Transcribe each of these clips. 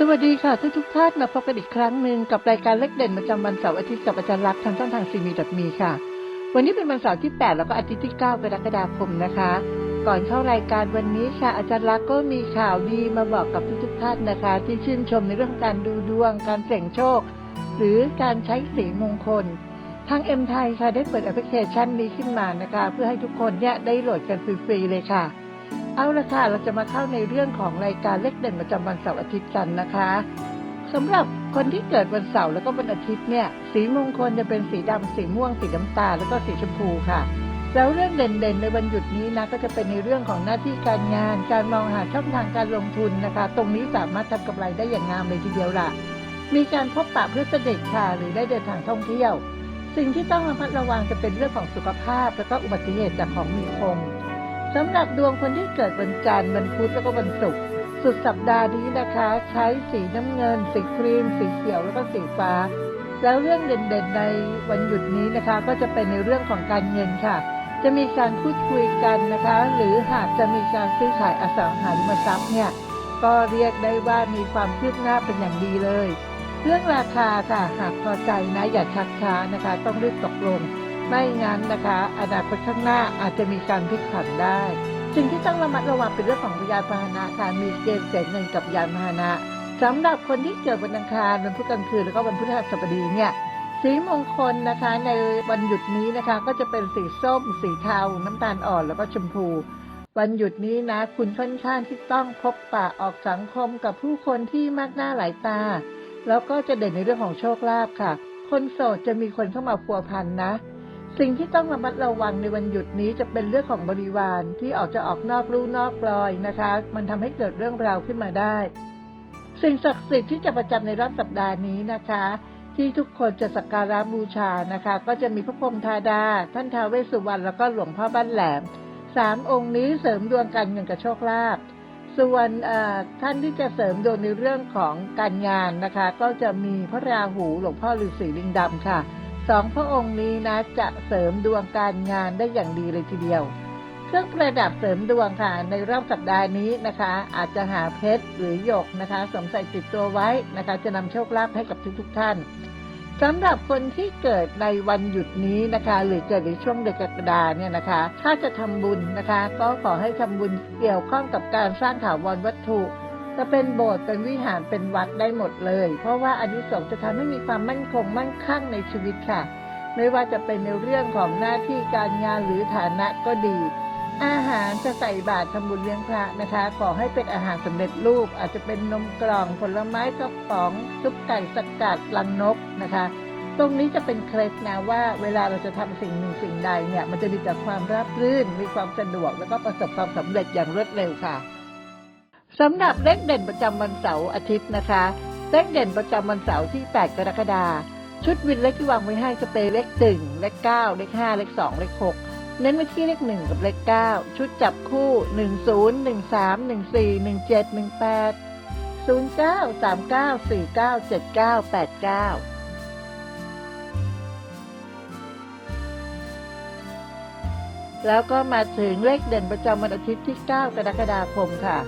สวัสดีค่ะทุกทุกท่านมาพบกันอีกครั้งหนึ่งกับรายการเล็กเด่นประจำวันเสาร์อาทิตย์กับอาจารย์ลักทางช่องทางซีมีดมีค่ะ วันนี้เป็นวันเสาร์ที่ 8 แล้วก็อาทิตย์ที่ 9 กรกฎาคมนะคะ ก่อนเข้ารายการวันนี้ค่ะ อาจารย์ลักก็มีข่าวดีมาบอกกับทุกทุกท่านนะคะ ที่ชื่นชมในเรื่องการดูดวง การเสี่ยงโชค หรือการใช้สีมงคลทางเอ็มไทยค่ะได้เปิดแอปพลิเคชันนี้ขึ้นมานะคะ เพื่อให้ทุกคนเนี่ยได้โหลดกันฟรีๆเลยค่ะ เอาละค่ะ เราจะมาเข้าในเรื่องของรายการเลขเด่นประจำวันเสาร์อาทิตย์กันนะคะสำหรับคนที่เกิดวันเสาร์แล้วก็วันอาทิตย์เนี่ย สีมงคลจะเป็นสีดำสีม่วง สีน้ำตาลแล้วก็สีชมพูค่ะ แล้วเรื่องเด่นๆในวันหยุดนี้นะก็จะเป็นในเรื่องของหน้าที่การงาน การมองหาช่องทางการลงทุนนะคะ ตรงนี้สามารถทำกำไรได้อย่างงามเลยทีเดียวล่ะ มีการพบปะเพื่อนสนิทค่ะหรือได้เดินทางท่องเที่ยว สิ่งที่ต้องระมัดระวังจะเป็นเรื่องของสุขภาพ แล้วก็อุบัติเหตุจากของมีคม สำหรับดวงคนที่เกิดวันจันทร์วันพุธแล้วก็วันศุกร์สุดสัปดาห์นี้นะคะ ใช้สีน้ำเงิน สีครีม สีเขียวแล้วก็สีฟ้า แล้วเรื่องเด่นๆในวันหยุดนี้นะคะ ก็จะเป็นในเรื่องของการเงินค่ะ จะมีการพูดคุยกันนะคะ หรือหากจะมีการซื้อขายอสังหาริมทรัพย์เนี่ยก็เรียกได้ว่ามีความคืบหน้าเป็นอย่างดีเลย เรื่องราคาค่ะหากพอใจนะอย่าชักช้านะคะ ต้องรีบตกลง ไม่งั้นนะคะ อนาคตข้างหน้าอาจจะมีการพลิกผันได้ สิ่งที่ต้องระมัดระวังเป็นเรื่องของยานพาหนะค่ะมีเกณฑ์เสียเงินกับยานพาหนะสำหรับคนที่เกิดวันอังคารวันพุธกลางคืนแล้วก็วันพฤหัสบดีเนี่ยสีมงคลนะคะในวันหยุดนี้นะคะ ก็จะเป็นสีส้ม สีเทา น้ำตาลอ่อนแล้วก็ชมพู วันหยุดนี้นะ คุณค่อนข้างที่ต้องพบปะออกสังคมกับผู้คนที่มากหน้าหลายตา แล้วก็จะเด่นในเรื่องของโชคลาภค่ะ คนโสดจะมีคนเข้ามาพัวพันนะ สิ่งที่ต้องระมัดระวังในวันหยุดนี้จะเป็นเรื่องของบริวารที่ออกจะออกนอกลู่นอกปลอยนะคะ มันทำให้เกิดเรื่องราวขึ้นมาได้ สิ่งศักดิ์สิทธิ์ที่จะประจำในรอบสัปดาห์นี้นะคะ ที่ทุกคนจะสักการะบูชานะคะ ก็จะมีพระพรหมธาดา ท่านท้าวเวสสุวรรณแล้วก็หลวงพ่อบ้านแหลมสามองค์นี้เสริมดวงการเงินกับโชคลาภส่วนท่านที่จะเสริมดวงในเรื่องของการงานนะคะ ก็จะมีพระราหูหลวงพ่อฤาษีลิงดำค่ะ สองพระองค์นี้นะจะเสริมดวงการงานได้อย่างดีเลยทีเดียว เครื่องประดับเสริมดวงค่ะ ในรอบสัปดาห์นี้นะคะ อาจจะหาเพชรหรือหยกนะคะสวมใส่ติดตัวไว้นะคะ จะนำโชคลาภให้กับทุกๆทท่านสำหรับคนที่เกิดในวันหยุดนี้นะคะ หรือเกิดในช่วงเดือนกรกฎาเนี่ยนะคะ ถ้าจะทำบุญนะคะ ก็ขอให้ทำบุญเกี่ยวข้องกับการสร้างถาวรวัตถุ จะเป็นโบสถ์เป็นวิหารเป็นวัดได้หมดเลย เพราะว่าอานิสงส์จะทำให้มีความมั่นคงมั่งคั่งในชีวิตค่ะ ไม่ว่าจะเป็นในเรื่องของหน้าที่การงานหรือฐานะก็ดี อาหารจะใส่บาตรทำบุญเลี้ยงพระนะคะ ขอให้เป็นอาหารสำเร็จรูป อาจจะเป็นนมกล่องผลไม้กระป๋องซุปไก่สกัดลังนกนะคะตรงนี้จะเป็นเคล็ดนะว่าเวลาเราจะทำสิ่งหนึ่งสิ่งใดเนี่ย มันจะมีแต่ความราบรื่น มีความสะดวกแล้วก็ประสบความสำเร็จอย่างรวดเร็วค่ะ สำหรับเลขเด่นประจำวันเสาร์อาทิตย์นะคะ เลขเด่นประจำวันเสาร์ที่ 8 กรกฎาคมชุดวินเลขที่วางไว้ให้จะเป็นเลขหนึ่งเลขเก้าเลขห้าเลขสองเลขหกเน้นไปที่เลขหนึ่งกับเลขเก้าชุดจับคู่หนึ่งศูนย์หนึ่งสามหนึ่งสี่หนึ่งเจ็ดหนึ่งแปดศูนย์เก้าสามเก้าสี่เก้าเจ็ดเก้าแปดเก้าแล้วก็มาถึงเลขเด่นประจำวันอาทิตย์ที่ 9 กรกฎาคมค่ะ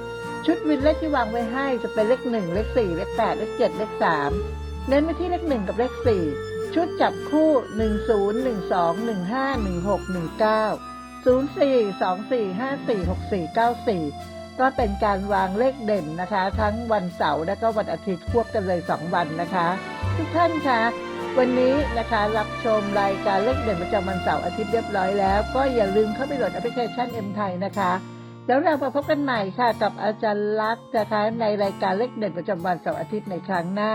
ชุดวินเลขที่วางไว้ให้จะเป็นเลข1เลข4เลข8เลข7เลข3เน้นไปที่เลข1กับเลข4ชุดจับคู่1 0 1 2 1 5 1 6 1 9 0 4 2 4 5 4 6 4 9 4ก็เป็นการวางเลขเด่นนะคะ ทั้งวันเสาร์และก็วันอาทิตย์ควบกันเลย2วันนะคะ ทุกท่านคะวันนี้นะคะรับชมรายการเลขเด่นประจำวันเสาร์อาทิตย์เรียบร้อยแล้ว ก็อย่าลืมเข้าไปโหลดแอปพลิเคชัน M ไทยนะคะ แล้วเรามาพบกันใหม่ค่ะกับอาจารย์ลักษณ์นะคะในรายการเล็กเด่นประจำวันเสาร์อาทิตย์ในครั้งหน้า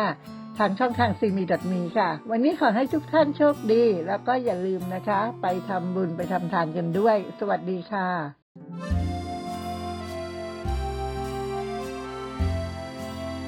ทางช่องทางซีมีดมีค่ะ วันนี้ขอให้ทุกท่านโชคดี แล้วก็อย่าลืมนะคะ ไปทำบุญไปทำทานกันด้วย สวัสดีค่ะ